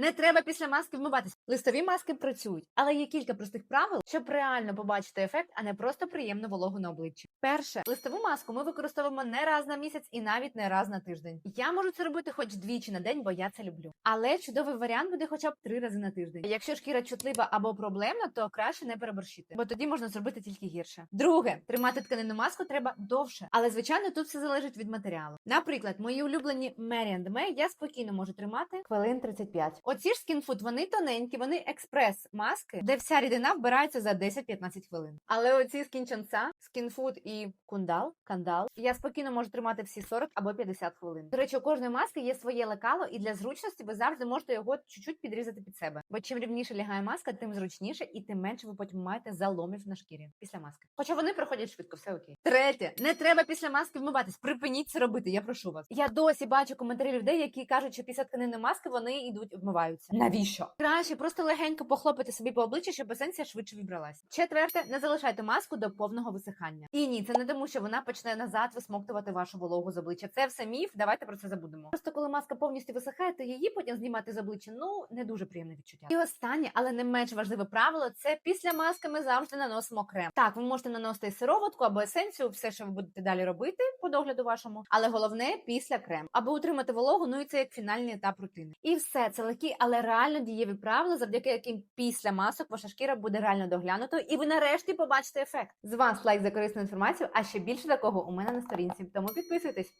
не треба після маски вмиватися. Листові маски працюють, але є кілька простих правил, щоб реально побачити ефект, а не просто приємну вологу на обличчі. Перше, листову маску ми використовуємо не раз на місяць і навіть не раз на тиждень. Я можу це робити хоч двічі на день, бо я це люблю. Але чудовий варіант буде хоча б три рази на тиждень. Якщо шкіра чутлива або проблемна, то краще не переборщити, бо тоді можна зробити тільки гірше. Друге, тримати тканинну маску треба довше, але звичайно тут все залежить від матеріалу. Наприклад, мої улюблені Mary May я спокійно можу тримати хвилин 35. Оці ж скінфуд, вони тоненькі, вони експрес маски, де вся рідина вбирається за 10-15 хвилин. Але оці скінчонца, скінфуд і кундал, кандал, я спокійно можу тримати всі 40 або 50 хвилин. До речі, у кожної маски є своє лекало, і для зручності ви завжди можете його чуть-чуть підрізати під себе. Бо чим рівніше лягає маска, тим зручніше і тим менше ви потім маєте заломів на шкірі після маски. Хоча вони проходять швидко, все окей. Третє, не треба після маски вмиватись. Припиніть це робити. Я прошу вас. Я досі бачу коментарі людей, які кажуть, що після тканинної маски вони йдуть вмиваються. Навіщо? Краще просто легенько похлопати собі по обличчю, щоб есенція швидше вібралась. Четверте, не залишайте маску до повного висихання. І ні, це не тому, що вона почне назад висмоктувати вашу вологу з обличчя. Це все міф. Давайте про це забудемо. Просто коли маска повністю висихає, то її потім знімати з обличчя. Ну не дуже приємне відчуття. І останнє, але не менш важливе правило, це після маски ми завжди наносимо крем. Так, ви можете наносити сироватку або есенцію, все, що ви будете далі робити по догляду вашому, але головне після крем, аби утримати вологу. Ну і це як фінальний етап рутини. І все це легкі, але реально дієві правила, завдяки яким після масок ваша шкіра буде реально доглянутою, і ви нарешті побачите ефект. З вас лайк за корисну інформацію, а ще більше такого у мене на сторінці. Тому підписуйтесь.